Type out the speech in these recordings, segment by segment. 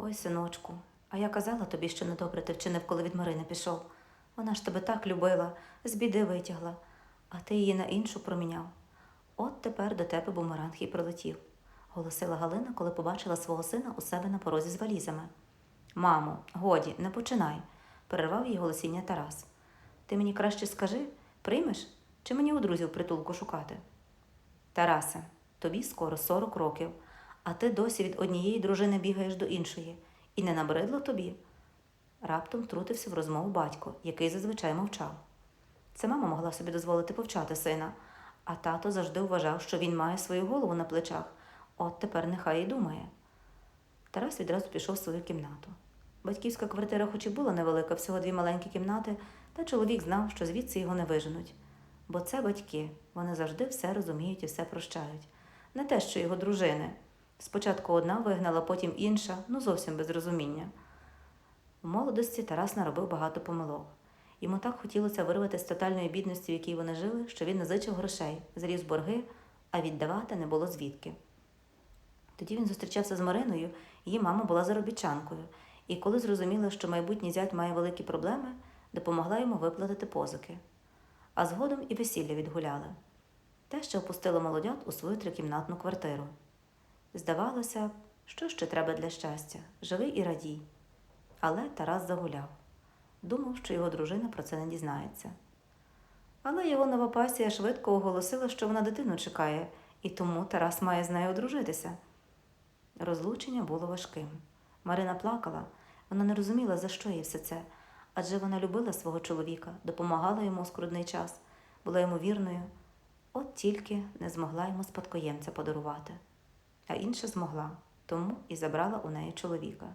Ой, синочку, а я казала тобі, що недобре ти вчинив, коли від Марини пішов. Вона ж тебе так любила, з біди витягла, а ти її на іншу проміняв. От тепер до тебе бумеранг і прилетів, голосила Галина, коли побачила свого сина у себе на порозі з валізами. Мамо, годі, не починай, перервав її голосіння Тарас. Ти мені краще скажи, приймеш чи мені у друзів притулку шукати? Тарасе, тобі скоро 40 років, а ти досі від однієї дружини бігаєш до іншої. І не набридло тобі? Раптом втрутився в розмову батько, який зазвичай мовчав. Це мама могла собі дозволити повчати сина, а тато завжди вважав, що він має свою голову на плечах. От тепер нехай і думає. Тарас відразу пішов в свою кімнату. Батьківська квартира, хоч і була невелика, всього дві маленькі кімнати, та чоловік знав, що звідси його не виженуть. Бо це батьки, вони завжди все розуміють і все прощають. Не те, що його дружини. Спочатку одна вигнала, потім інша, ну зовсім без розуміння. У молодості Тарас наробив багато помилок. Йому так хотілося вирвати з тотальної бідності, в якій вони жили, що він назичив грошей, заліз борги, а віддавати не було звідки. Тоді він зустрічався з Мариною, її мама була заробітчанкою, і коли зрозуміла, що майбутній зять має великі проблеми, допомогла йому виплатити позики. А згодом і весілля відгуляли. Те ще опустило молодят у свою трикімнатну квартиру. Здавалося, що ще треба для щастя живи і радій. Але Тарас загуляв. Думав, що його дружина про це не дізнається. Але його нова пасія швидко оголосила, що вона дитину чекає, і тому Тарас має з нею одружитися. Розлучення було важким. Марина плакала, вона не розуміла, за що їй все це, адже вона любила свого чоловіка, допомагала йому у скрудний час, була йому вірною, от тільки не змогла йому спадкоємця подарувати. А інша змогла, тому і забрала у неї чоловіка.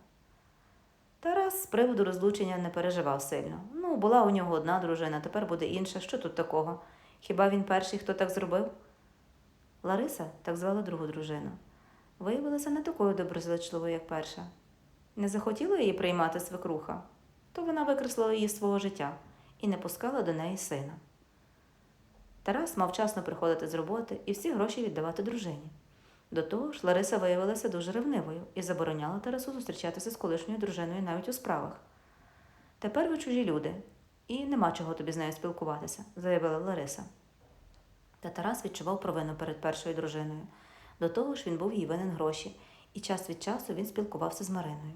Тарас з приводу розлучення не переживав сильно. Ну, була у нього одна дружина, тепер буде інша. Що тут такого? Хіба він перший, хто так зробив? Лариса, так звала другу дружину, виявилася не такою доброзичливою, як перша. Не захотіла її приймати свекруха, то вона викреслила її з свого життя і не пускала до неї сина. Тарас мав вчасно приходити з роботи і всі гроші віддавати дружині. До того ж, Лариса виявилася дуже ревнивою і забороняла Тарасу зустрічатися з колишньою дружиною навіть у справах. Тепер ви чужі люди, і нема чого тобі з нею спілкуватися, заявила Лариса. Та Тарас відчував провину перед першою дружиною. До того ж, він був їй винен гроші, і час від часу він спілкувався з Мариною.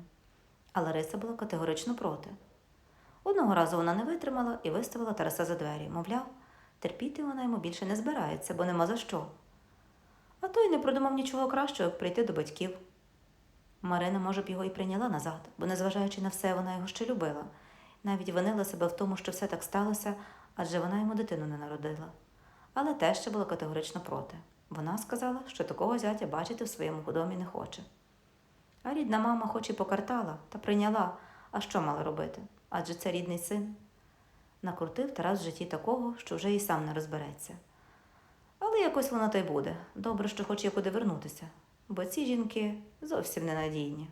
А Лариса була категорично проти. Одного разу вона не витримала і виставила Тараса за двері, мовляв, терпіти вона йому більше не збирається, бо нема за що. А той не продумав нічого кращого, як прийти до батьків. Марина, може б, його і прийняла назад, бо, незважаючи на все, вона його ще любила. Навіть винила себе в тому, що все так сталося, адже вона йому дитину не народила. Але теж ще була категорично проти. Вона сказала, що такого зятя бачити в своєму домі не хоче. А рідна мама хоч і покартала, та прийняла, а що мала робити? Адже це рідний син. Накрутив Тарас в житті такого, що вже і сам не розбереться. Але якось воно та й буде. Добре, що хоч є куди вернутися, бо ці жінки зовсім ненадійні.